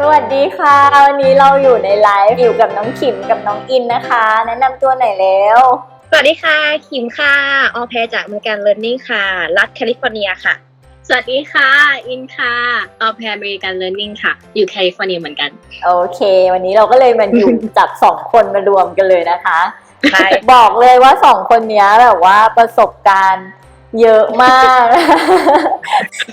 สวัสดีค่ะ วันนี้เราอยู่ในไลฟ์อยู่กับน้องขิมกับน้องอินนะคะ แนะนำตัวหน่อยแล้ว สวัสดีค่ะคิมค่ะ ออแพรจากเมกันเลิร์นนิ่งค่ะ รัฐแคลิฟอร์เนียค่ะ สวัสดีค่ะ อินค่ะเอาแพรอเมริกันเลิร์นนิ่งค่ะ อยู่แคลิฟอร์เนียเหมือนกัน โอเค วันนี้เราก็เลยมาอยู่ จับสองคนมารวมกันเลยนะคะ ใช่ บอกเลยว่าสองคนเนี้ยแบบว่าประสบการณ์เยอะมาก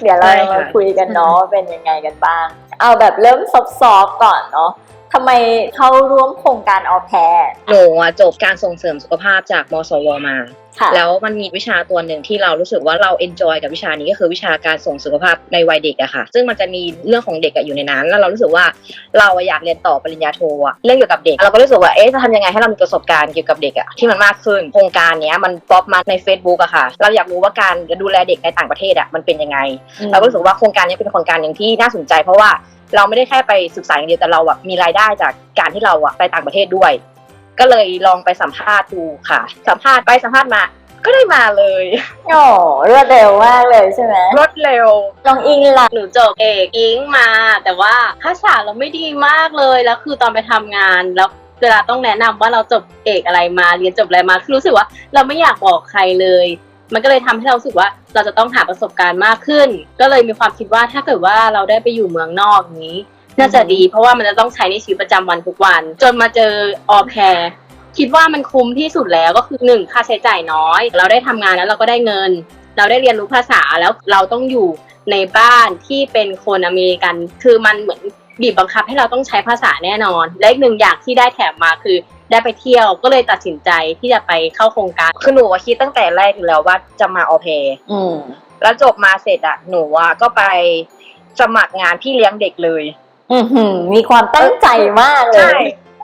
เดี๋ยวเราใช่ค่ะมาคุยกันเนาะเป็นยังไงกันบ้าง เอาแบบเริ่มซอฟๆก่อนเนาะ ทำไมเข้าร่วมโครงการออแพรหนูอะจบการส่งเสริมสุขภาพจากมสวมา ค่ะแล้วมันมีวิชาตัวหนึ่งที่เรารู้สึกว่าเราเอนจอยกับวิชานี้ก็คือวิชาการส่งสุขภาพในวัยเด็กอะค่ะ ซึ่งมันจะมีเรื่องของเด็กอะอยู่ในนั้น แล้วเรารู้สึกว่าเราอะอยากเรียนต่อปริญญาโทอะเรื่องเกี่ยวกับเด็ก เราก็รู้สึกว่าเอ๊ะจะทำยังไงให้เรามีประสบการณ์เกี่ยวกับเด็กอะที่มันมากขึ้นโครงการเนี้ยมันป๊อปมาใน Facebook อะค่ะ เราอยากรู้ว่าการดูแลเด็กในต่างประเทศอะมันเป็นยังไง เราก็รู้สึกว่าโครงการนี้เป็นโครงการหนึ่งที่น่าสนใจเพราะว่า เราไม่ได้แค่ไปศึกษาอย่างเดียวแต่เราแบบมีรายได้จากการที่เราอะไปต่างประเทศด้วย ก็เลยลองไปสัมภาษณ์ดูค่ะ สัมภาษณ์ไปสัมภาษณ์มาก็ได้มาเลยโอ้รวดเร็วมากเลยใช่ไหมรวดเร็วน้องอิงล่ะหนูจบเอกอิงมา แต่ว่าภาษาเราไม่ดีมากเลยแล้วคือตอนไปทำงานแล้วเวลาต้องแนะนำว่าเราจบเอกอะไรมาเรียนจบอะไรมาคือรู้สึกว่าเราไม่อยากบอกใครเลย มันก็เลยทำให้เราสึกว่าเราจะต้องหาประสบการณ์มากขึ้น ก็เลยมีความคิดว่าถ้าเกิดว่าเราได้ไปอยู่เมืองนอกอย่างนี้ น่าจะดี เพราะว่ามันจะต้องใช้ในชีวิตประจำวันทุกวัน จนมาเจอออแพรคิดว่ามันคุ้มที่สุดแล้วก็คือหนึ่งค่าใช้จ่ายน้อย เราได้ทำงานแล้วเราก็ได้เงิน เราได้เรียนรู้ภาษาแล้วเราต้องอยู่ในบ้านที่เป็นคนอเมริกัน คือมันเหมือนบีบบังคับให้เราต้องใช้ภาษาแน่นอน และอีกหนึ่งอย่างที่ได้แถมมาคือ ได้ไปเที่ยวก็เลยตัดสินใจที่จะไปเข้าโครงการ คือหนูอะคิดตั้งแต่แรกอยู่แล้วว่าจะมาออเพอืมแล้วจบมาเสร็จอะหนูอะก็ไปสมัครงานพี่เลี้ยงเด็กเลย อือหือมีความตั้งใจมากเลใช่ ย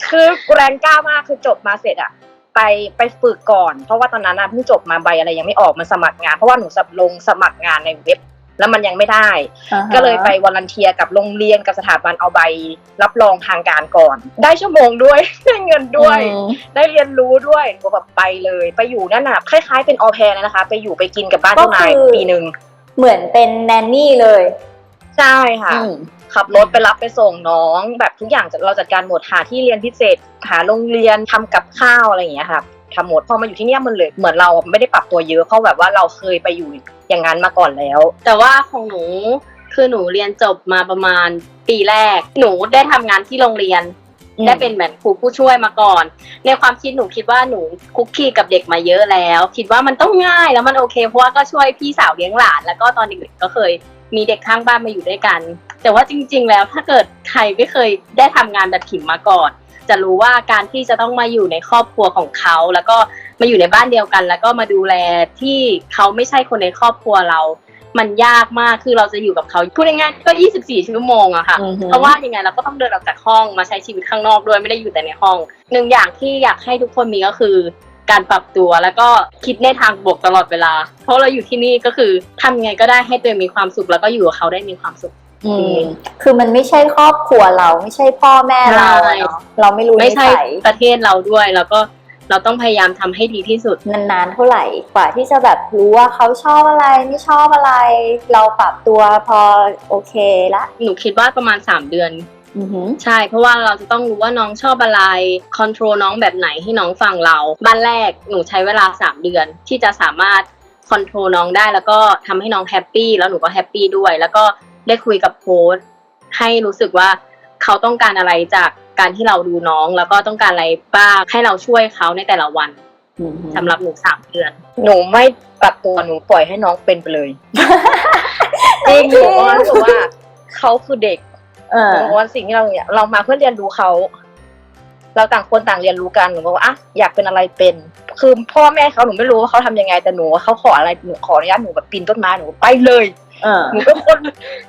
คือแรงกล้ามากคือจบมาเสร็จอะไปไปฝึกก่อน เพราะว่าตอนนั้นอะเพิ่งจบมาใบอะไรยังไม่ออกมาสมัครงาน เพราะว่าหนูสับลงสมัครงานในเว็บ แล้วมันยังไม่ได้อ่าฮะก็เลยไปวอลันเทียกับโรงเรียนกับสถาบันเอาใบ รับรองทางการก่อน ได้ชั่วโมงด้วยได้เงินด้วยอืมได้เรียนรู้ด้วยหนูแบบไปเลย ไปอยู่นั่นน่ะคล้ายๆเป็นออแพรเลยนะคะ ไปอยู่ไปกินกับบ้านเจ้านายปีหนึ่งเหมือนเป็นแนนนี่เลย ใช่ค่ะอืมขับรถไปรับไปส่งน้อง แบบทุกอย่างเราจัดการหมดหาที่เรียนพิเศษหาโรงเรียนทำกับข้าวอะไรอย่างเงี้ยค่ะ ทำหมดพอมาอยู่ที่เนี่ยมันเลยเหมือนเราไม่ได้ปรับตัวเยอะเพราะแบบว่าเราเคยไปอยู่อย่างนั้นมาก่อนแล้ว แต่ว่าของหนูคือหนูเรียนจบมาประมาณปีแรก หนูได้ทำงานที่โรงเรียนอืมได้เป็นเหมือนครูผู้ช่วยมาก่อน ในความคิดหนูคิดว่าหนูคุกคีกับเด็กมาเยอะแล้ว คิดว่ามันต้องง่ายแล้วมันโอเคเพราะว่าก็ช่วยพี่สาวเลี้ยงหลาน แล้วก็ตอนเด็กๆก็เคยมีเด็กข้างบ้านมาอยู่ด้วยกัน แต่ว่าจริง ๆ แล้วถ้าเกิดใครไม่เคยได้ทำงานแบบขิมมาก่อน จะรู้ว่าการที่จะต้องมาอยู่ในครอบครัวของเขา แล้วก็มาอยู่ในบ้านเดียวกัน แล้วก็มาดูแลที่เขาไม่ใช่คนในครอบครัวเรา มันยากมากคือเราจะอยู่กับเขาพูดง่ายๆก็ 24 ชั่วโมงอะค่ะอือฮึเพราะว่ายังไงเราก็ต้องเดินออกจากห้องมาใช้ชีวิตข้างนอกด้วยไม่ได้อยู่แต่ในห้องหนึ่งอย่างที่อยากให้ทุกคนมีก็คือการปรับตัวแล้วก็คิดในทางบวกตลอดเวลา เพราะเราอยู่ที่นี่ก็คือทำไงก็ได้ให้ตัวเองมีความสุขแล้วก็อยู่กับเขาได้มีความสุขอืม คือมันไม่ใช่ครอบครัวเราไม่ใช่พ่อแม่เราอะเนาะเราไม่รู้ไม่ใช่นิสัยประเทศเราด้วยแล้วก็เราต้องพยายามทำให้ดีที่สุดนานๆเท่าไหร่กว่าที่จะแบบรู้ว่าเขาชอบอะไรไม่ชอบอะไร เราปรับตัวพอโอเคละหนูคิดว่าประมาณ 3 เดือนอือหือใช่ เพราะว่าเราจะต้องรู้ว่าน้องชอบอะไรคอนโทรลน้องแบบไหนให้น้องฟังเรา บ้านแรกหนูใช้เวลา 3 เดือนที่จะสามารถคอนโทรลน้องได้แล้วก็ทำให้น้องแฮปปี้แล้วหนูก็แฮปปี้ด้วย แล้วก็ ได้คุยกับโค้ชให้รู้สึกว่าเขาต้องการอะไรจากการที่เราดูน้อง แล้วก็ต้องการอะไรบ้างให้เราช่วยเขาในแต่ละวันอือหือสำหรับหนูสามเดือน หนูไม่ปรับตัวหนูปล่อยให้น้องเป็นไปเลยจริงหนูว่ารู้สึกว่าเขาคือเด็กเออหนูว่าสิ่งที่เราเนี่ยเรามาเพื่อเรียนรู้เขาเราต่างคนต่างเรียนรู้กันหนูบอกว่าอะอยากเป็นอะไรเป็น คือพ่อแม่เขาหนูไม่รู้ว่าเขาทำยังไงแต่หนูว่าเขาขออะไรหนูขออนุญาตหนูแบบปีนต้นไม้หนูไปเลย เออ หนูเป็นคน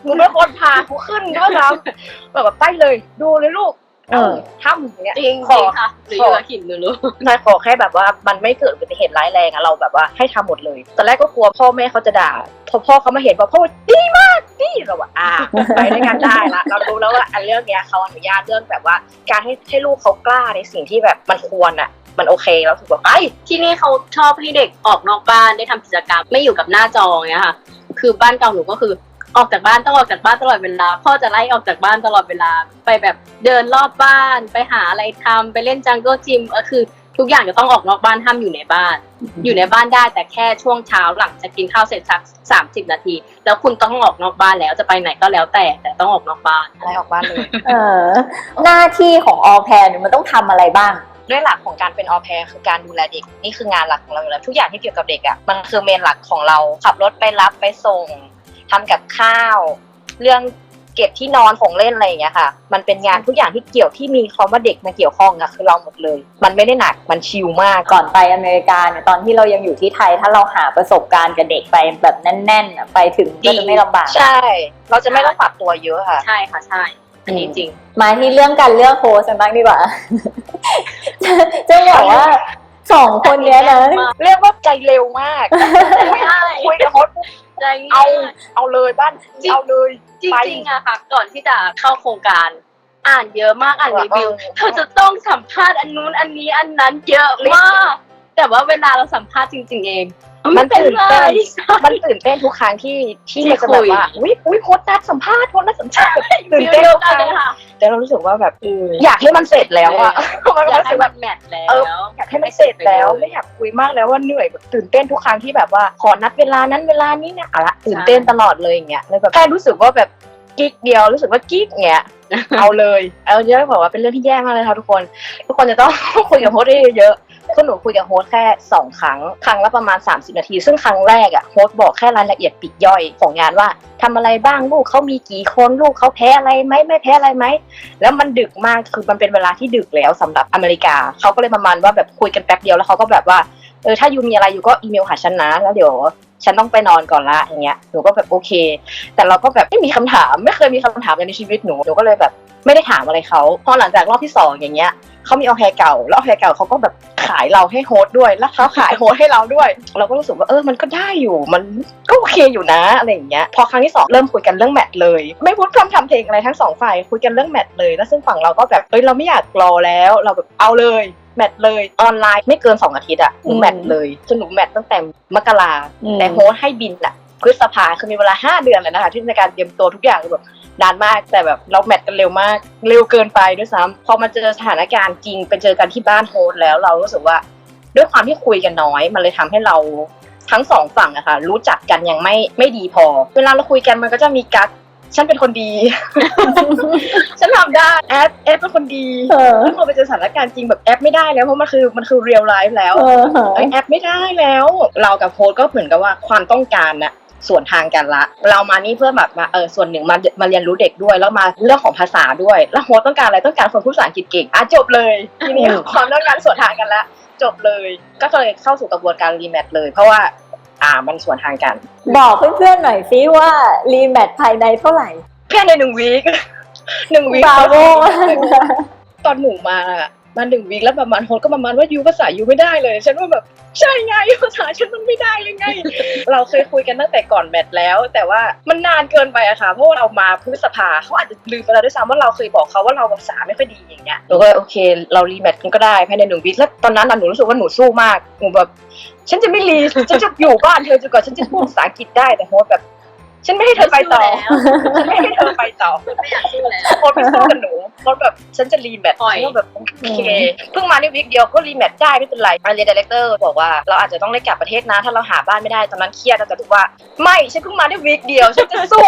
หนูเป็นคนพาเขาขึ้นด้วยซ้ำแบบไปเลยดูเลยลูกเออ ทำอย่างเงี้ย จริงขอค่ะหรืออยู่กับขิมหนูรู้ นายขอแค่แบบว่ามันไม่เกิดอุบัติเหตุร้ายแรงอะเราแบบว่าให้ทำหมดเลยตอนแรกก็กลัวพ่อแม่เขาจะด่าพอพ่อเขามาเห็นพอพ่อดีมากดีเราว่าอ่าไปด้วยกันได้ละเรารู้แล้วว่าอันเรื่องเนี้ยเขาอนุญาตเรื่องแบบว่า การให้ให้ลูกเขากล้าในสิ่งที่แบบมันควรอะมันโอเคแล้วถือว่าไป ที่นี่เขาชอบให้เด็กออกนอกบ้านได้ทำกิจกรรมไม่อยู่กับหน้าจออย่างเงี้ยค่ะ คือบ้านเก่าหนูก็คือออกจากบ้านต้องออกจากบ้านตลอดเวลา พ่อจะไล่ออกจากบ้านตลอดเวลา ไปแบบเดินรอบบ้านไปหาอะไรทำไปเล่นจังเกิลจิมก็คือทุกอย่างจะต้องออกนอกบ้านห้ามอยู่ในบ้าน อยู่ในบ้านได้แต่แค่ช่วงเช้าหลังจากกินข้าวเสร็จสักสามสิบนาที แล้วคุณต้องออกนอกบ้านแล้วจะไปไหนก็แล้วแต่แต่ต้องออกนอกบ้านอะไรออกบ้านเลย เออ หน้าที่ของออแพรเนี่ยมันต้องทำอะไรบ้าง ด้วยหลักของการเป็นออแพรคือการดูแลเด็กนี่คืองานหลักของเราอยู่แล้วทุกอย่างที่เกี่ยวกับเด็กอะ่ะมันคือเมนหลักของเราขับรถไปรับไปส่งทำกับข้าว เรื่องเก็บที่นอนของเล่นอะไรอย่างเงี้ยค่ะ มันเป็นงานทุกอย่างที่เกี่ยวที่มีคำว่าเด็กมาเกี่ยวข้องอะคือเราหมดเลย มันไม่ได้หนักมันชิลมากก่อนไปอเมริกาเนี่ยตอนที่เรายังอยู่ที่ไทย ถ้าเราหาประสบการณ์กับเด็กไปแบบแน่นๆอะไปถึงก็จะไม่ลำบากใช่ เราจะไม่ต้องปรับตัวเยอะค่ะ ใช่ค่ะใช่ อันนี้จริง มาที่เรื่องการเลือกโค้ชกันบ้างดีกว่าจะจะบอกว่าสองคนเนี้ยนะเรียกว่าใจเร็วมากไม่ได้คุยกับโฮสต์ปุ๊บใจเอาง่ายเอาเลยบ้านจริงเอาเลยจริงๆอะค่ะ ก่อนที่จะเข้าโครงการอ่านเยอะมากอ่านรีวิวเออเธอจะต้องสัมภาษณ์อันนู้นอันนี้อันนั้นเยอะมาก แต่ว่าเวลาเราสัมภาษณ์จริง ๆ เอง มันเป็นตื่นไรเต้นมันตื่นเต้นทุกครั้งที่ที่ที่มันจะแบบว่าคุยอุ้ยอุ้ยโค้ชนัดสัมภาษณ์โค้ชนัดสัมภาษณ์แบบตื่นฟิลเต้นเดียวทุกคกันรั้งเลยค่ะแต่เรารู้สึกว่าแบบอยากให้มันเสร็จแล้วอะมันอยากรู้ให้สึกแบแบบบแมทแล้เออวอยากให้มันเสร็จแล้วไม่อยากคุยมากแล้วว่าเหนื่อยแบบตื่นเต้นทุกครั้งที่แบบว่าขอนัดเวลานั้นเวลานี้เนี่ยอะละตื่นเต้นตลอดเลยอย่างเงี้ยเลยแบบแค่รู้สึกว่าแบบกิ๊กเดียวรู้สึกว่ากิ๊กเงี้ยเอาเลย เอาเยอะบอกว่าเป็นเรื่องที่แย่มากเลยค่ะทุกคน ทุกคนจะต้องคุยกับโฮสต์ได้เยอะๆ คือหนูคุยกับโฮสแค่สองครั้ง ครั้งละประมาณ 30 นาที ซึ่งครั้งแรกอะโฮสบอกแค่รายละเอียดปิดย่อยของงานว่าทำอะไรบ้างลูกเขามีกี่คนลูกเขาแพ้อะไรไหมไม่แพ้อะไรไหมแล้วมันดึกมากคือมันเป็นเวลาที่ดึกแล้วสำหรับอเมริกาเขาก็เลยประมาณว่าแบบคุยกันแป๊บเดียวแล้วเขาก็แบบว่าเออถ้ายูมีอะไรยูก็อีเมลหาฉันนะแล้วเดี๋ยว ฉันต้องไปนอนก่อนละอย่างเงี้ยหนูก็แบบโอเค แต่เราก็แบบไม่มีคำถามไม่เคยมีคำถามเลยในชีวิตหนูหนูก็เลยแบบไม่ได้ถามอะไรเขาพอหลังจากรอบที่สองอย่างเงี้ยเขามีเอแฮเก่าแล้วเอแฮเก่าเขาก็แบบขายเราให้โฮสด้วย แล้วเขาขายโฮสให้เราด้วย เราก็รู้สึกว่าเออมันก็ได้อยู่มันก็โอเคอยู่นะอะไรอย่างเงี้ยพอครั้งที่สองเริ่มคุยกันเรื่องแมทเลย ไม่พูดพร่ำทำเพลงอะไรทั้งสองฝ่ายคุยกันเรื่องแมทเลย แล้วซึ่งฝั่งเราก็แบบเอ้ยเราไม่อยากรอแล้วเราแบบเอาเลย แมทเลยออนไลน์ไม่เกินสองอาทิตย์อะหนูแมทเลยจนหนูแมทตั้งแต่มกราอืมแต่โฮสต์ให้บินอะพฤษภาคือมีเวลาห้าเดือนเลยนะคะ ที่ในการเตรียมตัวทุกอย่างคือแบบนานมากแต่แบบเราแมทกันเร็วมาก เร็วเกินไปด้วยซ้ำพอมาเจอสถานการณ์จริงไปเจอกันที่บ้านโฮสต์แล้วเรารู้สึกว่า ด้วยความที่คุยกันน้อย มันเลยทำให้เราทั้งสองฝั่งอะค่ะรู้จักกันยังไม่ไม่ดีพอ เวลาเราคุยกันมันก็จะมีกัก ฉันเป็นคนดี ฉันทำได้แอปแอปเป็นคนดีเออ แล้วพอไปเจอสถานการณ์จริงแบบแอปไม่ได้แล้วเพราะมันคือมันคือเรียลไลฟ์แล้ว เออเอ้ยแอปไม่ได้แล้ว เรากับโค้ดก็เหมือนกับว่าความต้องการน่ะส่วนทางกันละ เรามานี่เพื่อแบบมาเออส่วนหนึ่งมามาเรียนรู้เด็กด้วย แล้วมาเรื่องของภาษาด้วย แล้วโค้ดต้องการอะไรต้องการคนพูดภาษาอังกฤษเก่งอะจบเลยทีนี้อืมความต้องการส่วนทางกันละจบเลย ก็เลยเข้าสู่กระบวนการรีแมทเลย เพราะว่า อ่ามันส่วนทางกัน บอกเพื่อนๆหน่อยซิว่ารีแมทภายในเท่าไหร่ แค่ในหนึ่งวีคหนึ่งวีคบาโวตอนหนูมาอะ มาหนึ่งวีคแล้วประมาณโฮสก็ประมาณว่ายูภาษายูไม่ได้เลย ฉันว่าแบบใช่ไงภาษาฉันมันไม่ได้เลยไง เราเคยคุยกันตั้งแต่ก่อนแมทแล้ว แต่ว่ามันนานเกินไปอะค่ะเพราะว่าเรามาพฤษภาเขาอาจจะลืมไปแล้วด้วยซ้ำว่าเราเคยบอกเขาว่าเราภาษาไม่ค่อยดีอย่างเงี้ยหนูก็โอเค เรารีแมทกันก็ได้ภายในหนึ่งวีคแล้วตอนนั้นหนูรู้สึกว่าหนูสู้มากหนูแบบฉันจะไม่รีฉันจะอยู่บ้านเธอจนกว่าฉันจะพูดภาษาอังกฤษได้แต่โฮสแบบ ฉันไม่ให้เธอไปต่อฉันไม่ให้เธอไปต่อไม่อยากสู้แล้วโค้ดไม่สู้กับหนูโค้ดแบบฉันจะรีแมทปล่อยฉันก็แบบโอเคเพิ่งมาในวิกเดียวก็รีแมทได้ไม่เป็นไรอาเรียนดีเลกเตอร์บอกว่าเราอาจจะต้องได้กลับประเทศนะถ้าเราหาบ้านไม่ได้ตอนนั้นเครียดแต่ถือว่าไม่ฉันเพิ่งมาได้วิกเดียวฉันจะสู้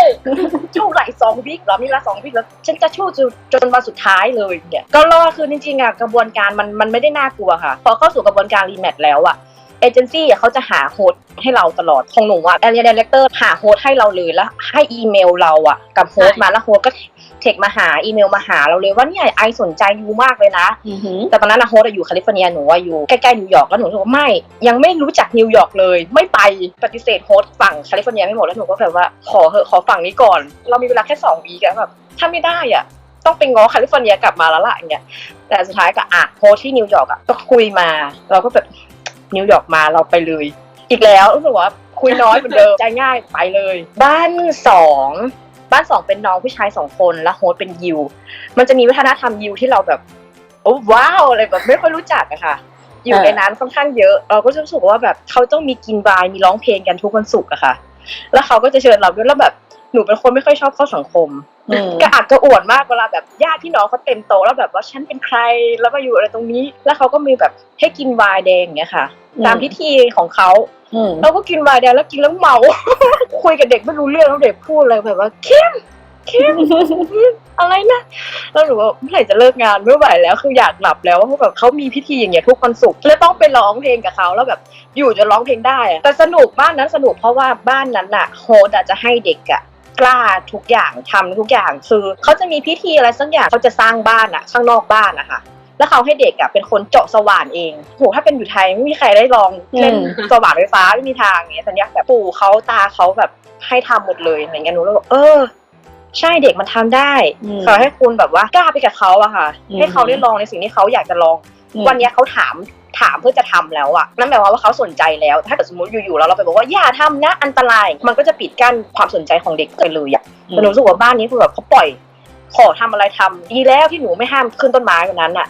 สู้ไหลสองวิกเรามีเวลาสองวิกแล้วฉันจะสู้จนจนวันสุดท้ายเลยเนี่ยก็รอคือจริงๆอะกระบวนการมันมันไม่ได้น่ากลัวค่ะ พอเข้าสู่กระบวนการรีแมทแล้วอะ เอเจนซี่เขาจะหาโฮสต์ให้เราตลอดของหนูอะแอเรียดีเลกเตอร์หาโฮสต์ให้เราเลยแล้วให้อีเมลเราอะกับโฮสต์มาแล้วโฮสต์ก็เทคมาหาอีเมลมาหาเราเลยว่าเนี่ยไอสนใจยูมากเลยนะอือหือแต่ตอนนั้นนะโฮสต์อะอยู่แคลิฟอร์เนียหนูอะอยู่ใกล้ๆนิวยอร์กแล้วหนูรู้สึกว่าไม่ ยังไม่รู้จักนิวยอร์กเลย ไม่ไปปฏิเสธโฮสต์ฝั่งแคลิฟอร์เนียไม่หมดแล้วหนูก็แบบว่าขอเหอะขอฝั่งนี้ก่อน เรามีเวลาแค่สองวีกอะแบบถ้าไม่ได้อะต้องไปง้อแคลิฟอร์เนียกลับมาแล้วล่ะอย่างเงี้ยแต่สุดท้ายก็อะโฮสต์ที่นิวยอร์กอะก็คุยมา เราก็แบบ นิวยอร์กมาเราไปเลย อีกแล้วรู้สึกว่าคุยน้อยเหมือนเดิมใจง่ายไปเลย บ้านสองบ้านสองเป็นน้องผู้ชายสองคนแล้วโฮสต์เป็นยิว มันจะมีวัฒนธรรมยิวที่เราแบบโอ้ว้าวอะไรแบบไม่ค่อยรู้จักอะค่ะ อยู่เออในนั้นค่อนข้างเยอะ เราก็จะรู้สึกว่าแบบเขาต้องมีกินบายมีร้องเพลงกันทุกวันศุกร์อะค่ะ แล้วเขาก็จะเชิญเราด้วยแล้วแบบหนูเป็นคนไม่ค่อยชอบเข้าสังคมอืมกระอักกระอ่วนมากเวลาแบบญาติพี่น้องเขาเต็มโตะแล้วแบบว่าฉันเป็นใครแล้วมาอยู่อะไรตรงนี้ แล้วเขาก็มีแบบให้กินไวน์แดงอย่างเงี้ยค่ะอืม ตามพิธีของเขาอืมเราก็กินไวน์แดงแล้วกินแล้วเมา คุยกับเด็กไม่รู้เรื่องแล้วเด็กพูดอะไรแบบว่าเข้มเข้มอะไรนะแล้วหนูว่าเมื่อไหร่จะเลิกงานไม่ไหวแล้วคืออยากหลับแล้วเพราะแบบเขามีพิธีอย่างเงี้ยทุกวันศุกร์แล้วต้องไปร้องเพลงกับเขาแล้วแบบอยู่จะร้องเพลงได้อะแต่สนุกบ้านนั้นสนุกเพราะว่าบ้านนั้นน่ะโฮสต์อะจะให้เด็กอะกล้าทุกอย่างทำทุกอย่างคือเขาจะมีพิธีอะไรสักอย่างเขาจะสร้างบ้านอะข้างนอกบ้านอะค่ะ แล้วเขาให้เด็กอะเป็นคนเจาะสว่านเองโหถ้าเป็นอยู่ไทยไม่มีใครได้ลองเล่นอืมสว่านไฟฟ้าไม่มีทางอย่างเงี้ยสัญญาแบบปู่เขาตาเขาแบบให้ทำหมดเลยอะไรเงี้ยหนูเลยบอกเออ ใช่เด็กมันทำได้อืมขอให้คุณแบบว่ากล้าไปกับเขาอะค่ะอืมให้เขาได้ลองในสิ่งที่เขาอยากจะลอง วันเนี้ยเขาถามถามเพื่อจะทำแล้วอะนั่นหมายความว่าเขาสนใจแล้ว ถ้าเกิดสมมติอยู่ๆแล้วเราไปบอกว่าอย่าทำนะอันตราย มันก็จะปิดกั้นความสนใจของเด็กไปเลยอะอืมแต่หนูรู้สึกว่าบ้านนี้คือแบบเขาปล่อย ขอทำอะไรทำดีแล้วที่หนูไม่ห้ามขึ้นต้นไม้วันนั้นอะ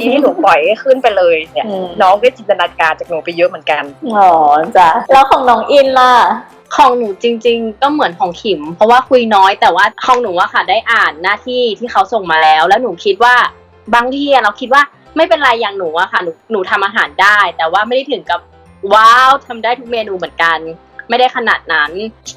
ดีที่หนูปล่อยให้ขึ้นไปเลยเนี่ยอืมน้องได้จินตนาการจากหนูไปเยอะเหมือนกันอ๋อจ้ะแล้วของน้องอินล่ะของหนูจริง ๆ ก็เหมือนของขิม เพราะว่าคุยน้อยแต่ว่าของหนูอะค่ะได้อ่านหน้าที่ที่เขาส่งมาแล้ว แล้วหนูคิดว่าบางทีอะเราคิดว่าไม่เป็นไรอย่างหนูอะค่ะหนูหนูทำอาหารได้ แต่ว่าไม่ได้ถึงกับว้าวทำได้ทุกเมนูเหมือนกัน ไม่ได้ขนาดนั้น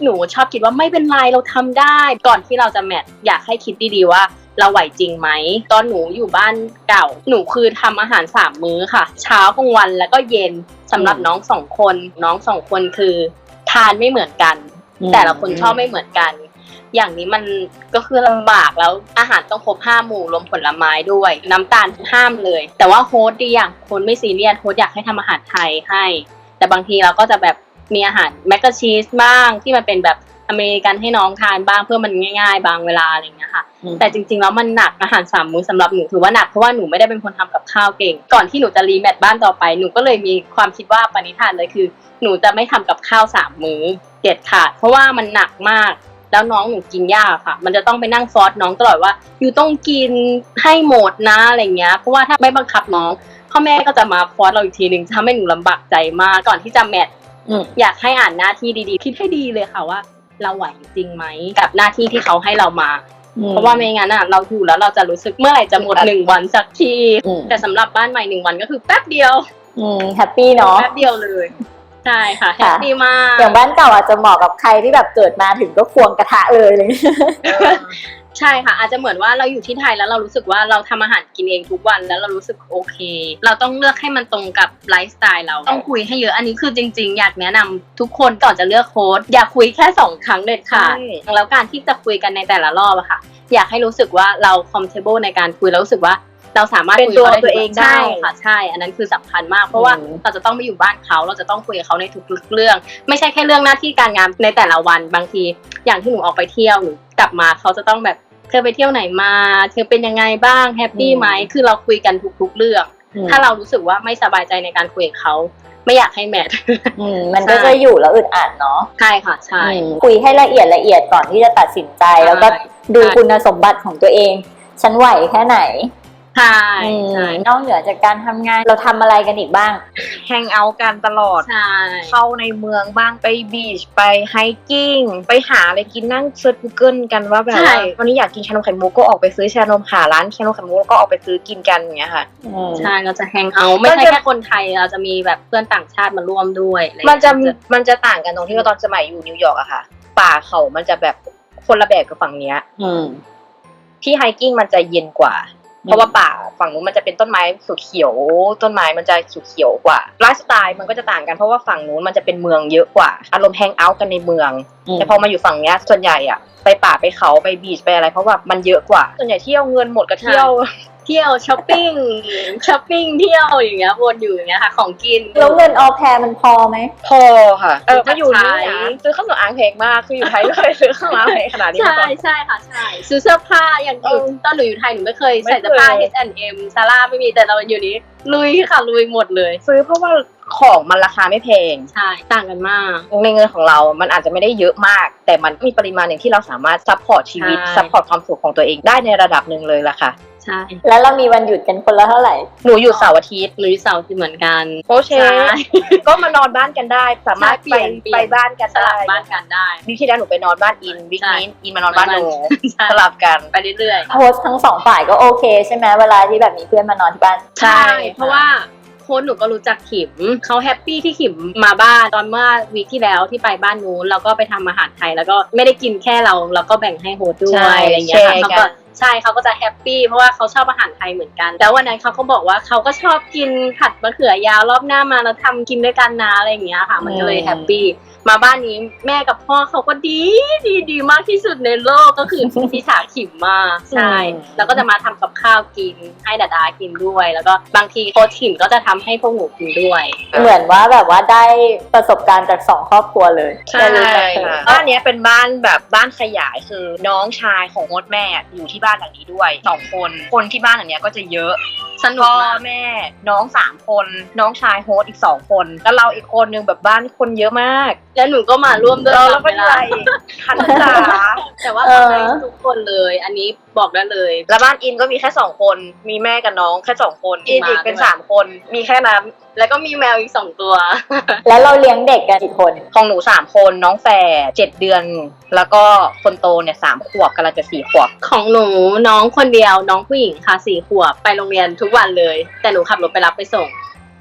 หนูชอบคิดว่าไม่เป็นไรเราทำได้ ก่อนที่เราจะแมทอยากให้คิดดีๆว่าเราไหวจริงไหม ตอนหนูอยู่บ้านเก่า หนูคือทำอาหารสามมื้อค่ะ เช้ากลางวันแล้วก็เย็นสำหรับอืมน้องสองคน น้องสองคนคือทานไม่เหมือนกันอืมแต่ละคนชอบไม่เหมือนกัน อย่างนี้มันก็คือลำบากแล้วอาหารต้องครบห้าหมู่รวมผลไม้ด้วย น้ำตาลห้ามเลย แต่ว่าโฮสต์ดีอย่างคนไม่ซีเรียสโฮสต์อยากให้ทำอาหารไทยให้ แต่บางทีเราก็จะแบบ มีอาหารแมกกาชีสบ้างที่มันเป็นแบบอเมริกันให้น้องทานบ้างเพื่อมันง่าย ๆ บางเวลาอะไรอย่างเงี้ยค่ะอืมแต่จริงๆแล้วมันหนักอาหารสามมื้อสำหรับหนูถือว่าหนักเพราะว่าหนูไม่ได้เป็นคนทำกับข้าวเก่ง ก่อนที่หนูจะรีแมทบ้านต่อไปหนูก็เลยมีความคิดว่าปณิธานเลยคือ หนูจะไม่ทำกับข้าวสามมื้อเด็ดขาดเพราะว่ามันหนักมากแล้วน้องหนูกินยากค่ะ มันจะต้องไปนั่งฟอสน้องตลอดว่า อยู่ต้องกินให้หมดนะอะไรเงี้ย เพราะว่าถ้าไม่บังคับน้องพ่อแม่ก็จะมาฟอสเราอีกทีหนึ่งทำให้หนูลำบากใจมากก่อนที่จะแมท อืมอยากให้อ่านหน้าที่ดีๆ คิดให้ดีเลยค่ะว่า เราไหวจริงไหมกับหน้าที่ที่เขาให้เรามา เพราะว่าไม่งั้นอะเราอยู่แล้วเราจะรู้สึกเมื่อไหร่จะหมดหนึ่งวันสักทีอืมแต่สำหรับบ้านใหม่หนึ่งวันก็คือแป๊บเดียวอืมแฮปปี้เนาะแป๊บเดียวเลยใช่ค่ะแฮค่ะปปี้มากอย่างบ้านเก่าอาจจะเหมาะกับใครที่แบบเกิดมาถึงก็ควงกระทะเลยอะไรเลย ใช่ค่ะ อาจจะเหมือนว่าเราอยู่ที่ไทยแล้วเรารู้สึกว่าเราทำอาหารกินเองทุกวันแล้วเรารู้สึกโอเค เราต้องเลือกให้มันตรงกับไลฟ์สไตล์เราต้องคุยให้เยอะอันนี้คือจริง ๆ อยากแนะนำทุกคนก่อนจะเลือกโค้ดอย่าคุยแค่สองครั้งเด็ดขาดใช่แล้วการที่จะคุยกันในแต่ละรอบอะค่ะ อยากให้รู้สึกว่าเรา comfortable ในการคุยแล้วรู้สึกว่าเราสามารถเป็นคุยกับขาตัวตัวเองได้ใช่ค่ะใช่ อันนั้นคือสำคัญมาก เพราะว่าอืมเราจะต้องไปอยู่บ้านเขาเราจะต้องคุยกับเขาในทุกๆเรื่อง ไม่ใช่แค่เรื่องหน้าที่การงานในแต่ละวันบางที อย่างที่หนูออกไปเที่ยวหนู กลับมาเขาจะต้องแบบเธอไปเที่ยวไหนมา เธอเป็นยังไงบ้างแฮปปี้อืมไหมคือเราคุยกันทุกๆเรื่องอืมถ้าเรารู้สึกว่าไม่สบายใจในการคุยกับเขาไม่อยากให้แมทอืมมันก็ใช่จะอยู่แล้วอึดอัดเนาะใช่ค่ะใช่อืมคุยให้ละเอียดละเอียดก่อนที่จะตัดสินใจ แล้วก็ดูใช่คุณสมบัติของตัวเอง ฉันไหวแค่ไหน ใช่อืมใช่นอกเหนือจากการทำงานเราทำอะไรกันอีกบ้าง แฮงเอาท์กันตลอด ใช่เข้าในเมืองบ้างไปบีชไปไฮกิ้ง ไปหาอะไรกินนั่งเซิร์ช Google กันว่าแบบว่าวันนี้อยากกินชานมไข่มุกก็ออกไปซื้อชานมหาร้านชานมไข่มุกแล้วก็ออกไปซื้อกินกันอย่างเงี้ยค่ะอืมใช่เราจะแฮงเอาท์ไม่มันใช่จะแค่คนไทยเราจะมีแบบเพื่อนต่างชาติมาร่วมด้วยอไรมันจะอย่างเงี้ยมันจะต่างกันตรงที่ว่าตอนสมัยอยู่นิวยอร์กอะค่ะ ป่าเขามันจะแบบคนละแบบกับฝั่งเนี้ย อืม ที่ไฮกิ้งมันจะเย็นกว่า เพราะว่าป่าฝั่งนู้นมันจะเป็นต้นไม้เขียวๆต้นไม้มันจะเขียวๆกว่าไลฟ์สไตล์มันก็จะต่างกันเพราะว่าฝั่งนู้นมันจะเป็นเมืองเยอะกว่า อารมณ์แฮงเอาท์กันในเมือง แต่พอมาอยู่ฝั่งเนี้ยส่วนใหญ่อะไปป่าไปเขาไปบีชไปอะไรเพราะว่ามันเยอะกว่า ส่วนใหญ่เที่ยวเงินหมดก็เที่ยว เที่ยวช้อปปิ้งช้อปปิ้งเที่ยวอย่างเงี้ยวนอยู่อย่างเงี้ยค่ะ ของกิน แล้วเงินออแพรมันพอไหม พอค่ะเออจัมาดอยู่นี่ใช้นะซื้อเครื่องสำอางแพงมากคืออยู่ไทยไม่เคยซื้อเครื่องสำอางแพงขนาดนี้มาใช่ก่อนใช่ค่ะใช่ซื้อเสื้อผ้าอย่างอยู่เออตอนหนูอยู่ไทยหนูไม่เคยไม่ใส่เสื้อผ้าเคย H&M ซาร่าไม่มีแต่เราอยู่นี้ลุยค่ะลุยหมดเลย ซื้อเพราะว่าของมันราคาไม่แพงใช่ต่างกันมากในเงินของเรา มันอาจจะไม่ได้เยอะมาก แต่มันมีปริมาณหนึ่งที่เราสามารถซัพพอร์ตชีวิตใช่ซัพพอร์ตความสุขของตัวเองได้ในระดับหนึ่งเลยล่ะค่ะ ใช่แล้วเรามีวันหยุดกันคนละเท่าไหร่ หนูอยู่เสาร์อาทิตย์หรือเสาร์ที่เหมือนกันโอเคใช่ ก็มานอนบ้านกันได้ สามารถใช่เปลี่ไปยนเปลี่ยน ไปบ้านกันสลัได้บบ้านกันได้ วิกที่แล้วหนูไปนอนบ้านอินวิกใช่นี้อินมานอนบ้านหนูใช่ สลับกัน ไปเรื่อยโฮสต์ทั้งสองฝ่ายก็โอเคใช่ไหมเวลาที่แบบมีเพื่อนมานอนที่บ้าน ๆใช่ เพราะว่าโค้ชหนูก็รู้จักขิมเขาแฮปปี้ที่ขิมมาบ้านตอนเมื่อวีคที่แล้วที่ไปบ้านนู้นเราก็ไปทำอาหารไทย แล้วก็ไม่ได้กินแค่เราเราก็แบ่งให้โฮสต์ด้วใช่ยอะไรเงี้ยค่ะแชร์เขากัก็น ใช่เขาก็จะแฮปปี้เพราะว่าเขาชอบอาหารไทยเหมือนกัน แล้ววันนั้นเขาก็บอกว่าเขาก็ชอบกินผัดมะเขือยาวรอบหน้ามาแล้วทำกินด้วยกันนะอะไรอย่างเงี้ยค่ะ มันก็เลยแฮปปี้ มาบ้านนี้แม่กับพ่อเขาก็ดีดีดีมากที่สุดในโลกก็คือพี่ฉาขิมมากใช่ แล้วก็จะมาทำกับข้าวกินให้ดาดากินด้วย แล้วก็บางทีโค้ชขิมก็จะทำให้พวกหนูกินด้วย เหมือนว่าแบบว่าได้ประสบการณ์จากสองครอบครัวเลยใช่ได้รู้จักเธอค่ะบ้านเนี้ยเป็นบ้านแบบบ้านขยายคือน้องชายของโฮสต์แม่อยู่ที่บ้านหลังนี้ด้วยสองคนคนที่บ้านหลังเนี้ยก็จะเยอะสนุกพ่อมากแม่น้องสามคน น้องชายโฮสต์อีกสองคน แล้วเราอีกคนนึงแบบบ้านคนเยอะมากแล้วหนูก็มาร่วมด้วยเราแล้วก็ตามใหเวญ่ลาคันษาแต่ว่าเออทำให้ทุกคนเลย อันนี้บอกได้เลยแล้วบ้านอินก็มีแค่สองคน มีแม่กับน้องแค่สองคนอินอีกเป็นมาด้วยสามคน มีแค่นั้นแล้วก็มีแมวอีกสองตัว แล้วเราเลี้ยงเด็กกันกี่คนของหนูสามคนน้องแฝดเจ็ดเดือน แล้วก็คนโตเนี่ยสามขวบกำลังจะสี่ขวบ ของหนูน้องคนเดียวน้องผู้หญิงค่ะสี่ขวบไปโรงเรียนทุกวันเลย แต่หนูขับรถไปรับไปส่ง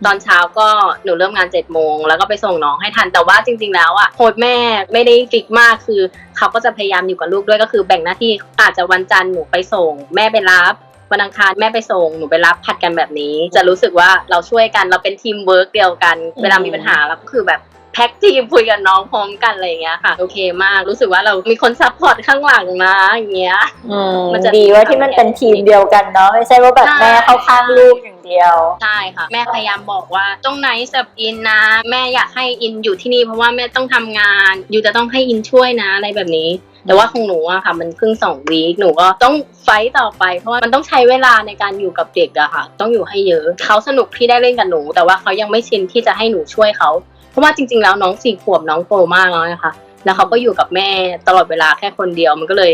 ตอนเช้าก็หนูเริ่มงานเจ็ดโมงแล้วก็ไปส่งน้องให้ทันแต่ว่าจริง ๆ แล้วอะโค้ชแม่ไม่ได้ฟิกมากคือ เขาก็จะพยายามอยู่กับลูกด้วยก็คือแบ่งหน้าที่อาจจะวันจันทร์หนูไปส่ง แม่ไปรับวันอังคารแม่ไปส่งหนูไปรับผัดกันแบบนี้ จะรู้สึกว่าเราช่วยกันเราเป็นทีมเวิร์กเดียวกัน เวลามีปัญหาเราก็คือแบบแพ็กทีมคุยกับน้องพร้อมกันอะไรอย่างเงี้ยค่ะ โอเคมากรู้สึกว่าเรามีคนซัพพอร์ตข้างหลังนะอย่างเงี้ยอืมมันจะดีว่าที่มันเป็นทีมเดียวกันเนาะไม่ใช่ว่าแบบใช่แม่เข้าข้างลูกอย่าง เดียว ใช่ค่ะ แม่พยายามบอกว่าต้องไหนสับอินนะ แม่อยากให้อินอยู่ที่นี่เพราะว่าแม่ต้องทำงานอยู่จะต้องให้อินช่วยนะอะไรแบบนี้ แต่ว่าของหนูอะค่ะ มันเพิ่งสองวีคหนูก็ต้องไฟต์ต่อไปเพราะว่ามันต้องใช้เวลาในการอยู่กับเด็กอะค่ะ ต้องอยู่ให้เยอะเขาสนุกที่ได้เล่นกับหนู แต่ว่าเขายังไม่ชินที่จะให้หนูช่วยเขา เพราะว่าจริง ๆ แล้วน้องสี่ขวบน้องโตมากแล้วนะคะ แล้วเขาก็อยู่กับแม่ตลอดเวลาแค่คนเดียวมันก็เลย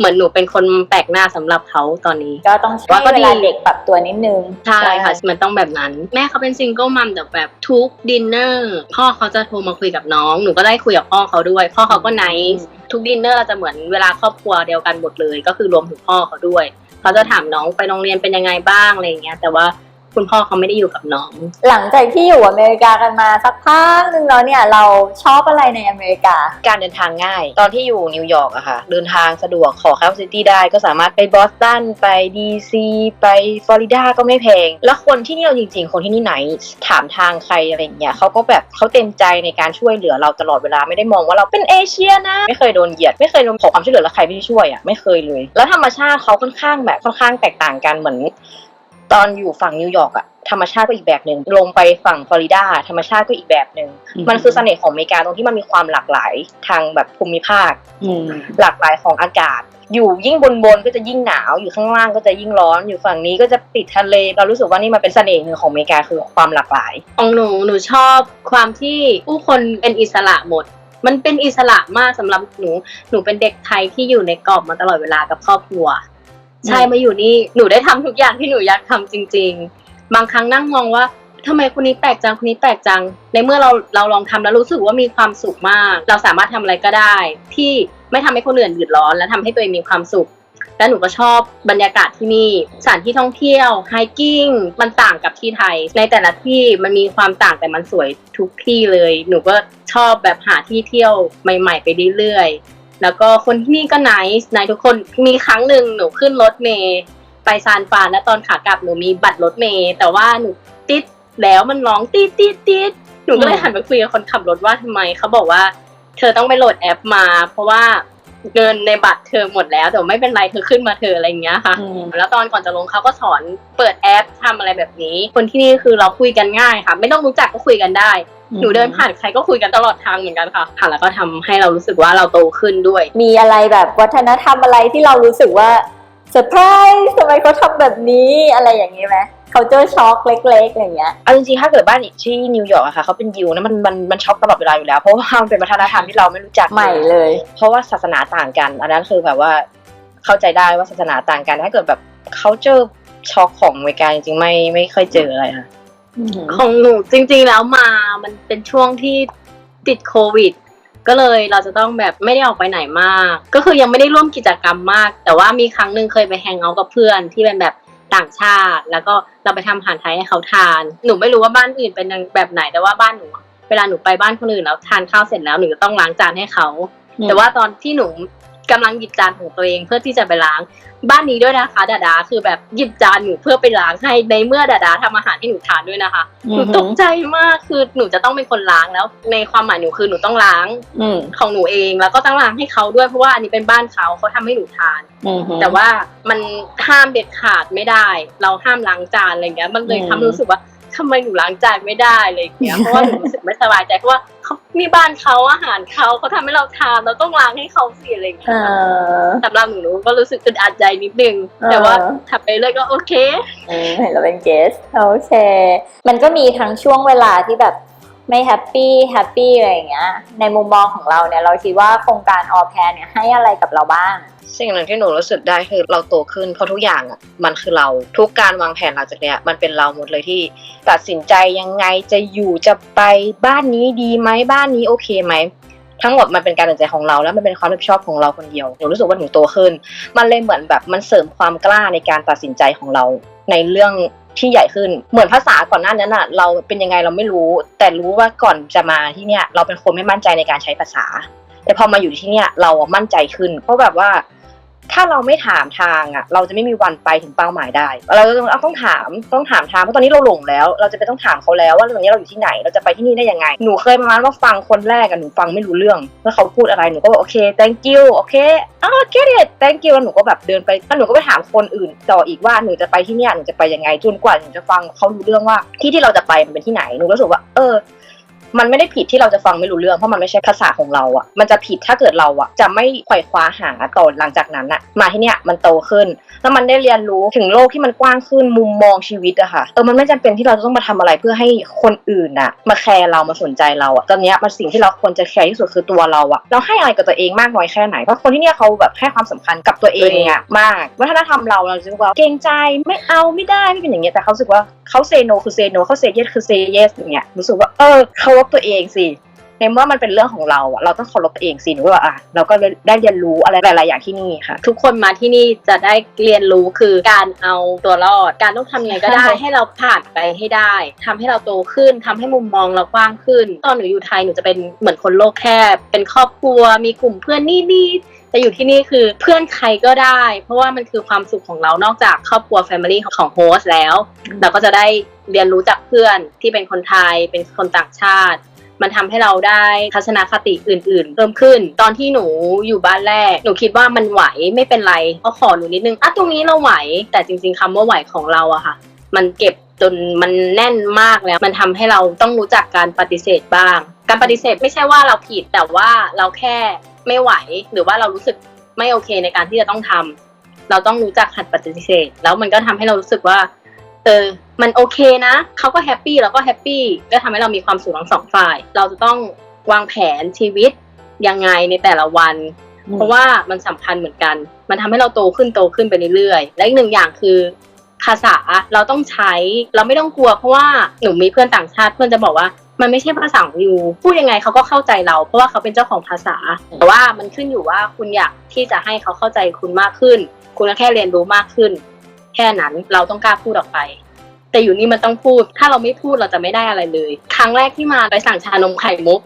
เหมือนหนูเป็นคนแปลกหน้าสำหรับเขาตอนนี้ ก็ต้องให้ว่าก็เวดีลาเด็กปรับตัวนิดนึงใช่ค่ะมันต้องแบบนั้น แม่เขาเป็นซิงเกิลมัมแต่แบบทุกดินเนอร์พ่อเขาจะโทรมาคุยกับน้องหนูก็ได้คุยกับพ่อเขาด้วย พ่อเขาก็ไนท์ทุกดินเนอร์เราจะเหมือนเวลาครอบครัวเดียวกันหมดเลย ก็คือรวมถึงพ่อเขาด้วย เขาจะถามน้องไปโรงเรียนเป็นยังไงบ้างอะไรอย่างเงี้ยแต่ว่า คุณพ่อเขาไม่ได้อยู่กับน้อง หลังจากที่อยู่อเมริกากันมาสักพักหนึ่งแล้วเนี่ยเราชอบอะไรในอเมริกา การเดินทางง่าย ตอนที่อยู่นิวยอร์กอะค่ะ เดินทางสะดวกขอเข้าซิตี้ได้ก็สามารถไปบอสตันไปดีซีไปฟลอริดาก็ไม่แพง แล้วคนที่นี่เราจริง ๆ คนที่นี่ไหน ถามทางใครอะไรอย่างเงี้ยเขาก็แบบเขาเต็มใจในการช่วยเหลือเราตลอดเวลาไม่ได้มองว่าเราเป็นเอเชียนะ ไม่เคยโดนเหยียดไม่เคยโดนขอความช่วยเหลือแล้วใครไม่ได้ช่วยอะไม่เคยเลย แล้วธรรมชาติเขาค่อนข้างแบบค่อนข้างแตกต่างกันเหมือน ตอนอยู่ฝั่งนิวยอร์กอะธรรมชาติก็อีกแบบหนึ่งลงไปฝั่งฟลอริดาธรรมชาติก็อีกแบบหนึ่งอืมมันคือเสน่ห์ของอเมริกาตรงที่มันมีความหลากหลายทางแบบภูมิภาคอืมหลากหลายของอากาศ อยู่ยิ่งบนบนๆก็จะยิ่งหนาวอยู่ข้างล่างก็จะยิ่งร้อนอยู่ฝั่งนี้ก็จะติดทะเล เรารู้สึกว่านี่มันเป็นเสน่ห์หนึ่งของอเมริกาคือความหลากหลายของหนูหนูชอบความที่ผู้คนเป็นอิสระหมดมันเป็นอิสระมากสำหรับหนู หนูเป็นเด็กไทยที่อยู่ในกรอบมาตลอดเวลากับครอบครัว ใช่มาอยู่นี่หนูได้ทำทุกอย่างที่หนูอยากทำจริง ๆ บางครั้งนั่งมองว่าทำไมคนนี้แปลกจังคนนี้แปลกจัง ในเมื่อเราเราลองทำแล้วรู้สึกว่ามีความสุขมาก เราสามารถทำอะไรก็ได้ ที่ไม่ทำให้คนอื่นเดือดร้อน และทำให้ตัวเองมีความสุขและหนูก็ชอบบรรยากาศที่นี่สถานที่ท่องเที่ยวไฮกิ้งมันต่างกับที่ไทย ในแต่ละที่มันมีความต่างแต่มันสวยทุกที่เลย หนูก็ชอบแบบหาที่เที่ยวใหม่ ๆ ไปเรื่อยๆ แล้วก็คนที่นี่ก็ไนส์ไนทุกคนมีครั้งหนึ่งหนูขึ้นรถเมย์ไปซานฟานและตอนขากลับหนูมีบัตรรถเมย์แต่ว่าหนูติดแล้วมันร้องติดติดติดหนูก็เลยหันไปคุยกับคนขับรถว่าทำไมเขาบอกว่า เธอต้องไปโหลดแอปมา เพราะว่า เงินในบัตรเธอหมดแล้วแต่ไม่เป็นไรเธอขึ้นมาเธออะไรอย่างเงี้ยค่ะอืมแล้วตอนก่อนจะลงเขาก็สอนเปิดแอปทำอะไรแบบนี้ คนที่นี่คือเราคุยกันง่ายค่ะ ไม่ต้องรู้จักก็คุยกันได้ หนูเดินผ่านใครก็คุยกันตลอดทางเหมือนกันค่ะค่ะแล้วก็ทำให้เรารู้สึกว่าเราโตขึ้นด้วย มีอะไรแบบวัฒนธรรมอะไรที่เรารู้สึกว่าเซอร์ไพรส์ทำไมเขาทำแบบนี้อะไรอย่างนี้ไหม เขาเจอช็อกเล็กๆอย่างเงี้ยเอาจริงๆ ถ้าเกิดบ้านอีกที่นิวยอร์กอะค่ะเขาเป็นยิวนะมันมันมันช็อกตลอดเวลาอยู่แล้ว เพราะว่ามันเป็นวัฒนธรรมที่เราไม่รู้จักใหม่เลย เพราะว่าศาสนาต่างกัน อันนั้นคือแบบว่าเข้าใจได้ว่าศาสนาต่างกัน ถ้าเกิดแบบเขาเจอช็อกของอเมริกาจริงๆไม่ไม่ค่อยเจออะไรค่ะของหนูจริงๆแล้วมามันเป็นช่วงที่ติดโควิด ก็เลยเราจะต้องแบบไม่ได้ออกไปไหนมาก ก็คือยังไม่ได้ร่วมกิจกรรมมาก แต่ว่ามีครั้งหนึ่งเคยไปแฮงเอาท์กับเพื่อนที่เป็นแบบ ต่างชาติ แล้วก็เราไปทำอาหารไทยให้เขาทาน หนูไม่รู้ว่าบ้านอื่นเป็นแบบไหนแต่ว่าบ้านหนู เวลาหนูไปบ้านคนอื่นแล้วทานข้าวเสร็จแล้วหนูจะต้องล้างจานให้เขา แต่ว่าตอนที่หนู กำลังหยิบจานของตัวเองเพื่อที่จะไปล้าง บ้านนี้ด้วยนะคะดาดาคือแบบหยิบจานหนูเพื่อไปล้างให้ในเมื่อดาดาทำอาหารให้หนูทานด้วยนะคะหนูตกใจมากคือหนูจะต้องเป็นคนล้างแล้ว ในความหมายหนูคือหนูต้องล้าง อืมของหนูเองแล้วก็ต้องล้างให้เขาด้วยเพราะว่าอันนี้เป็นบ้านเขาเขาทำให้หนูทานอืมแต่ว่ามันห้ามเด็ดขาดไม่ได้ เราห้ามล้างจานอะไรเงี้ยมันเลยอืมทำให้รู้สึกว่าทำไมหนูล้างจานไม่ได้อะไรอย่างเงี้ยเพราะว่าหนูรู้สึกไม่สบายใจเพราะว่า เขานี่บ้านเขาอาหารเขาเขาทำให้เราทานเราต้องล้างให้เขาสิอะไรอย่างเงี้เอยอสำหรับหนูหนูก็รู้สึกอึดอัดใจนิดนึง เออ แต่ว่าทำไปเลยก็โอเคอืมเห็นเราเป็นเกสโอเค มันก็มีทั้งช่วงเวลาที่แบบ ไม่แฮปปี้แฮปปี้อะไรอย่างเงี้ย ในมุมมองของเราเนี่ยเราคิดว่าโครงการออแพนเนี่ยให้อะไรกับเราบ้าง สิ่งหนึ่งที่หนูรู้สึกได้คือเราโตขึ้นเพราะทุกอย่างอะมันคือเราทุกการวางแผนหลังจากเนี้ยมันเป็นเราหมดเลยที่ตัดสินใจยังไงจะอยู่จะไปบ้านนี้ดีไหมบ้านนี้โอเคไหมทั้งหมดมันเป็นการตัดสินใจของเราแล้วมันเป็นความรับผิดชอบของเราคนเดียวหนูรู้สึกว่าหนูโตขึ้น มันเลยเหมือนแบบมันเสริมความกล้าในการตัดสินใจของเราในเรื่อง ที่ใหญ่ขึ้น เหมือนภาษาก่อนหน้านั้นอะเราเป็นยังไงเราไม่รู้ แต่รู้ว่าก่อนจะมาที่เนี่ยเราเป็นคนไม่มั่นใจในการใช้ภาษา แต่พอมาอยู่ที่เนี่ยเราอะมั่นใจขึ้น เพราะแบบว่า ถ้าเราไม่ถามทางอะ เราจะไม่มีวันไปถึงเป้าหมายได้ เราต้องเอาต้องถามต้องถามทางเพราะตอนนี้เราหลงแล้ว เราจะไปต้องถามเขาแล้วว่าตอนนี้เราอยู่ที่ไหน เราจะไปที่นี่ได้ยังไง หนูเคยประมาณว่าฟังคนแรกอะหนูฟังไม่รู้เรื่องแล้วเขาพูดอะไรหนูก็บอกโอเค thank you โอเคอ้าว get it thank you แล้วหนูก็แบบเดินไปแล้วหนูก็ไปถามคนอื่นต่ออีกว่าหนูจะไปที่นี่หนูจะไปยังไงจนกว่าหนูจะฟังเขารู้เรื่องว่าที่ที่เราจะไปมันเป็นที่ไหนหนูก็รู้สึกว่าเออ มันไม่ได้ผิดที่เราจะฟังไม่รู้เรื่องเพราะมันไม่ใช่ภาษาของเราอะมันจะผิดถ้าเกิดเราอะจะไม่ไขว่คว้าหาต่อหลังจากนั้นอะมาที่เนี่ยมันโตขึ้น แล้วมันได้เรียนรู้ถึงโลกที่มันกว้างขึ้นมุมมองชีวิตอะค่ะเออมันไม่จำเป็นที่เราจะต้องมาทำอะไรเพื่อให้คนอื่นอะมาแคร์เรามาสนใจเราอะตอนเนี้ยมันสิ่งที่เราควรจะแคร์ที่สุดคือตัวเราอะเราให้อะไรกับตัวเองมากน้อยแค่ไหนเพราะคนที่เนี่ยเขาแบบให้ความสำคัญกับตัวเองอะมากวัฒนธรรมเราเราจะรู้สึกว่าเกรงใจไม่เอาไม่ได้ไม่เป็นอย่างเงี้ยแต่เขารู้สึกว่าเขาเซโนคือเซโนเขาเซเยสคือเซเยสอย่างเงี้ยรู้สึกว่าเออเคารพตัวเองสิในเมื่อมันเป็นเรื่องของเราอะเราต้องเคารพตัวเองสิหนูก็ว่าอะเราก็ได้เรียนรู้อะไรหลายๆอย่างที่นี่ค่ะ ทุกคนมาที่นี่จะได้เรียนรู้คือการเอาตัวรอด การต้องทำยังไงก็ได้ ให้เราผ่านไปให้ได้ทำให้เราโตขึ้นทำให้มุมมองเรากว้างขึ้น ตอนหนูอยู่ไทยหนูจะเป็นเหมือนคนโลกแคบ เป็นครอบครัว มีกลุ่มเพื่อนนี่นี่แต่อยู่ที่นี่คือเพื่อนใครก็ได้ เพราะว่ามันคือความสุขของเรานอกจากครอบครัวแฟมิลี่ของโฮสแล้ว เราก็จะได้ เรียนรู้จากเพื่อนที่เป็นคนไทยเป็นคนต่างชาติ มันทำให้เราได้ทัศนคติอื่น ๆ เพิ่มขึ้น ตอนที่หนูอยู่บ้านแรก หนูคิดว่ามันไหวไม่เป็นไรเขาขอหนูนิดนึงอะตรงนี้เราไหว แต่จริง ๆคำว่าไหวของเราอะค่ะ มันเก็บจนมันแน่นมากแล้ว มันทำให้เราต้องรู้จักการปฏิเสธบ้าง การปฏิเสธไม่ใช่ว่าเราผิดแต่ว่าเราแค่ไม่ไหว หรือว่าเรารู้สึกไม่โอเคในการที่จะต้องทำเราต้องรู้จักหัดปฏิเสธ แล้วมันก็ทำให้เรารู้สึกว่า เออ มันโอเคนะเขาก็แฮปปี้เราก็แฮปปี้ก็ทำให้เรามีความสุขทั้งสองฝ่าย เราจะต้องวางแผนชีวิตยังไงในแต่ละวัน เพราะว่ามันสำคัญเหมือนกัน มันทำให้เราโตขึ้นโตขึ้นไปเรื่อยๆและอีกหนึ่งอย่างคือภาษาเราต้องใช้เราไม่ต้องกลัว เพราะว่าหนูมีเพื่อนต่างชาติเพื่อนจะบอกว่ามันไม่ใช่ภาษาของยูพูดยังไงเขาก็เข้าใจเรา เพราะว่าเขาเป็นเจ้าของภาษา แต่ว่ามันขึ้นอยู่ว่าคุณอยากที่จะให้เขาเข้าใจคุณมากขึ้น คุณก็แค่เรียนรู้มากขึ้นแค่นั้น เราต้องกล้าพูดออกไป แต่อยู่นี่มันต้องพูด ถ้าเราไม่พูดเราจะไม่ได้อะไรเลย ครั้งแรกที่มาไปสั่งชานมไข่มุก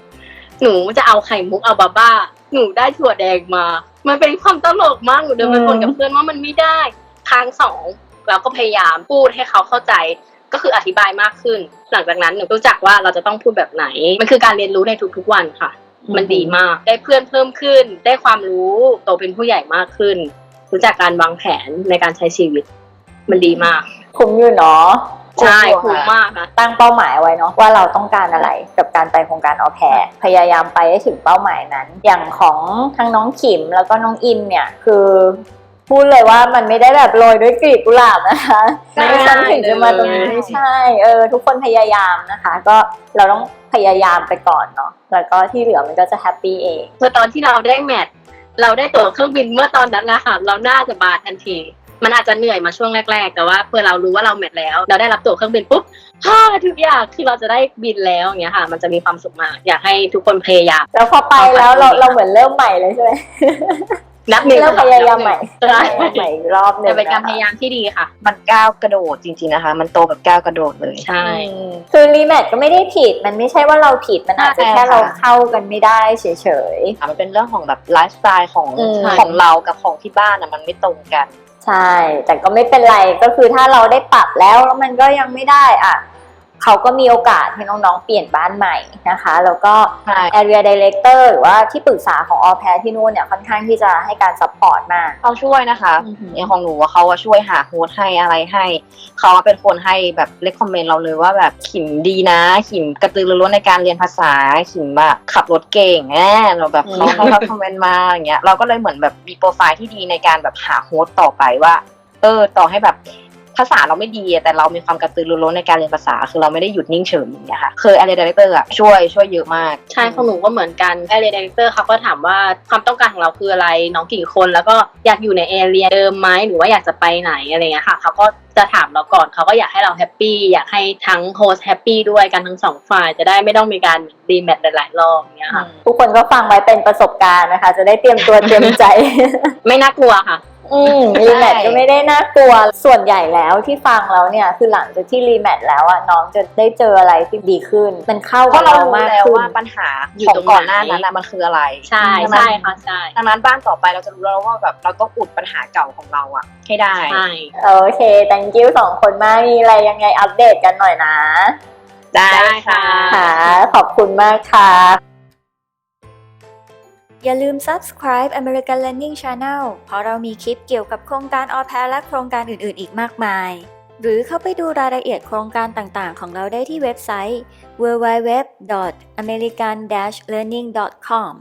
หนูจะเอาไข่มุกเอาบาบ้า หนูได้ถั่วแดงมา มันเป็นความตลกมากหนูเดินไปบ่นกับเพื่อนว่ามันไม่ได้ ครั้งสองเราก็พยายามพูดให้เขาเข้าใจก็คืออธิบายมากขึ้น หลังจากนั้นหนูรู้จักว่าเราจะต้องพูดแบบไหน มันคือการเรียนรู้ในทุกๆวันค่ะ มันดีมาก ได้เพื่อนเพิ่มขึ้น ได้ความรู้ โตเป็นผู้ใหญ่มากขึ้น รู้จักการวางแผนในการใช้ชีวิต มันดีมาก คุ้มอยู่เนาะใช่คุ้คุ้มมค่ะมากนะตั้งเป้าหมายเอาไว้เนาะว่าเราต้องการอะไรกับการไปโครงการออแพรพยายามไปให้ถึงเป้าหมายนั้น อย่างของทั้งน้องขิมแล้วก็น้องอินเนี่ยคือพูดเลยว่ามันไม่ได้แบบโรยด้วยกลีบกุหลาบนะคะใช่ไม่ฉันถึงจะมาตรงนี้เลยไม่ใช่เออทุกคนพยายามนะคะ ก็เราต้องพยายามไปก่อนเนาะแล้วก็ที่เหลือมันก็จะแฮปปี้เองเมื่อตอนที่เราได้แมทเราได้ตั๋วเครื่องบินเมื่อตอนนั้นนะคะเราน่าจะบานทันที มันอาจจะเหนื่อยมาช่วงแรก ๆ แต่ว่าเพื่อเรารู้ว่าเราแมทแล้ว เราได้รับตั๋วเครื่องบินปุ๊บฮ่าทุกอย่างคือเราจะได้บินแล้วอย่างเงี้ยค่ะ มันจะมีความสุขมากอยากให้ทุกคนพยายามแล้วพอไปแล้วเราเราเหมือนเริ่มใหม่เลยใช่ไหมนับหนึ่งเริ่มพยายามใหม่ใช่ใหม่อีกรอบหนึ่แต่งเป็นการะคะพยายามที่ดีค่ะ มันก้าวกระโดดจริงๆนะคะ มันโตแบบก้าวกระโดดเลยใช่อืมคือรีแมทก็ไม่ได้ผิด มันไม่ใช่ว่าเราผิดมันอาจจะใช่แค่ค่ะเราเข้ากันไม่ได้เฉยมันเป็นเรื่องของแบบไลฟ์สไตล์ของอืมของเรากับของที่บ้านอะมันไม่ตรงกันๆ ใช่ แต่ก็ไม่เป็นไรก็คือถ้าเราได้ปรับแล้วแล้วมันก็ยังไม่ได้อะ เขาก็มีโอกาสให้น้องๆ เปลี่ยนบ้านใหม่นะคะ แล้วก็ใช่ area director หรือว่าที่ปรึกษาของ all pair ที่นู่นเนี่ยค่อนข้างที่จะให้การซัพพอร์ตมากเขาช่วยนะคะอือหืออย่างของหนูว่าเขาอะช่วยหาโฮสต์ให้อะไรให้ เขาอะเป็นคนให้แบบเลคคอมเมนต์เราเลยว่าแบบขิมดีนะ ขิมกระตือรือร้นในการเรียนภาษาขิมแบบขับรถเก่งแน่เราแบบเขาให้เขาคอมเมนต์มาอย่างเงี้ยเราก็เลยเหมือนแบบมีโปรไฟล์ที่ดีในการแบบหาโฮสต์ต่อไปว่าเออต่อให้แบบ ภาษาเราไม่ดีอะแต่เรามีความกระตือรือร้นในการเรียนภาษา คือเราไม่ได้หยุดนิ่งเฉยอย่างเงี้ยค่ะเคยอะไรดีเรคเตอร์อะช่วยช่วยเยอะมาก ใช่ของหนูก็เหมือนกันแอเรียดีเรคเตอร์เขาก็ถามว่าความต้องการของเราคืออะไรน้องกี่คน แล้วก็อยากอยู่ในแอเรียเดิมไหมหรือว่าอยากจะไปไหนอะไรเงี้ยค่ะเขาก็จะถามเราก่อนเขาก็อยากให้เราแฮปปี้อยากให้ทั้งโฮสแฮปปี้ด้วยกันทั้งสองฝ่ายจะได้ไม่ต้องมีการรีแมทหลายๆรอบอย่างเงี้ยค่ะทุกคนก็ฟังไว้เป็นประสบการณ์นะคะ จะได้เตรียมตัวเตรียมใจ ไม่น่ากลัวค่ะ อืมรีแมทก็ไม่ได้น่ากลัว ส่วนใหญ่แล้วที่ฟังแล้วเนี่ย คือหลังจากที่รีแมทแล้วอะน้องจะได้เจออะไรที่ดีขึ้น มันเข้าเพกับราะเราเรารู้มากแล้วขึ้น ว่าปัญหาอยู่ของตรงไหนก่อนหน้านั้นน่ะมันคืออะไรใช่ดังนั้นใช่ค่ะใช่ดังนั้นบ้านต่อไปเราจะรู้แล้วว่าแบบเราต้องอุดปัญหาเก่าของเราอะให้ได้ ใช่ โอเค thank you สองคนมาก มีอะไรยังไงอัปเดตกันหน่อยนะ ได้ได้ค่ะค่ะ ขอบคุณมากค่ะ อย่าลืม subscribe American Learning Channel เพราะเรามีคลิปเกี่ยวกับโครงการออแพและโครงการอื่นๆ อีกมากมาย หรือเข้าไปดูรายละเอียดโครงการต่างๆ ของเราได้ที่เว็บไซต์ www.american-learning.com